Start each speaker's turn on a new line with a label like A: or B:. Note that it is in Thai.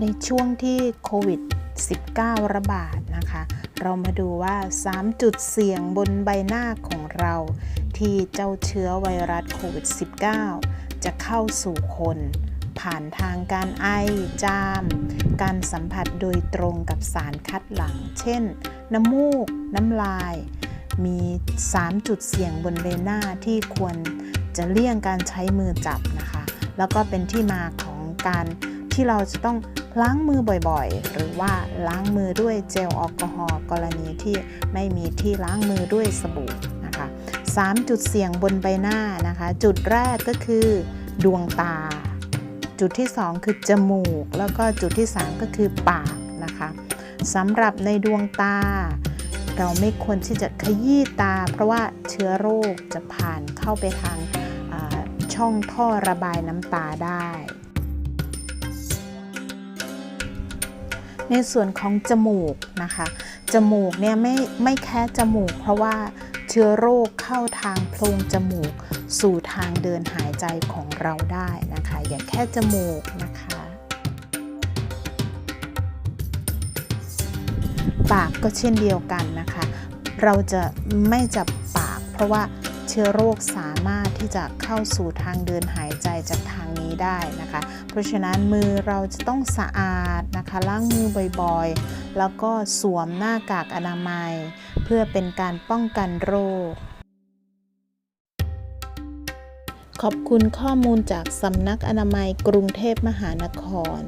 A: ในช่วงที่โควิด 19 ระบาดนะคะ เรามาดูว่า 3 จุดเสี่ยงบนใบหน้าของเรา ที่เจ้าเชื้อไวรัสโควิด -19 จะเข้าสู่คนผ่านทางการไอ จาม การสัมผัสโดยตรงกับสารคัดหลั่งเช่น น้ำมูก น้ำลาย มี 3 จุดเสี่ยงบนใบหน้าที่ควรจะเลี่ยงการใช้มือจับนะคะ แล้วก็เป็นที่มาของการที่เราจะต้อง ล้างมือบ่อยๆ หรือว่าล้างมือด้วยเจลแอลกอฮอล์กรณีที่ไม่มีที่ล้างมือด้วยสบู่นะคะ3จุดเสี่ยงบนใบหน้านะคะ จุดแรกก็คือดวงตา จุดที่ 2 คือจมูก แล้วก็จุดที่ 3 ก็คือปากนะคะสำหรับในดวงตา เราไม่ควรที่จะขยี้ตา เพราะว่าเชื้อโรคจะผ่านเข้าไปทางช่องท่อระบายน้ำตาได้ ในส่วนของจมูกนะคะ จมูกเนี่ยไม่ไม่แค่จมูก เพราะว่าเชื้อโรคเข้าทางโพรงจมูก สู่ทางเดินหายใจของเราได้นะคะ อย่าแค่จมูกนะคะ ปากก็เช่นเดียวกันนะคะ เราจะไม่จับปากเพราะว่า เชื้อโรคสามารถที่จะเข้าสู่ทางเดินหายใจจากทางนี้ได้นะคะ เพราะฉะนั้นมือเราจะต้องสะอาดนะคะล้างมือบ่อยๆ แล้วก็สวมหน้ากากอนามัย เพื่อเป็นการป้องกันโรคขอบคุณข้อมูลจากสำนักอนามัยกรุงเทพมหานคร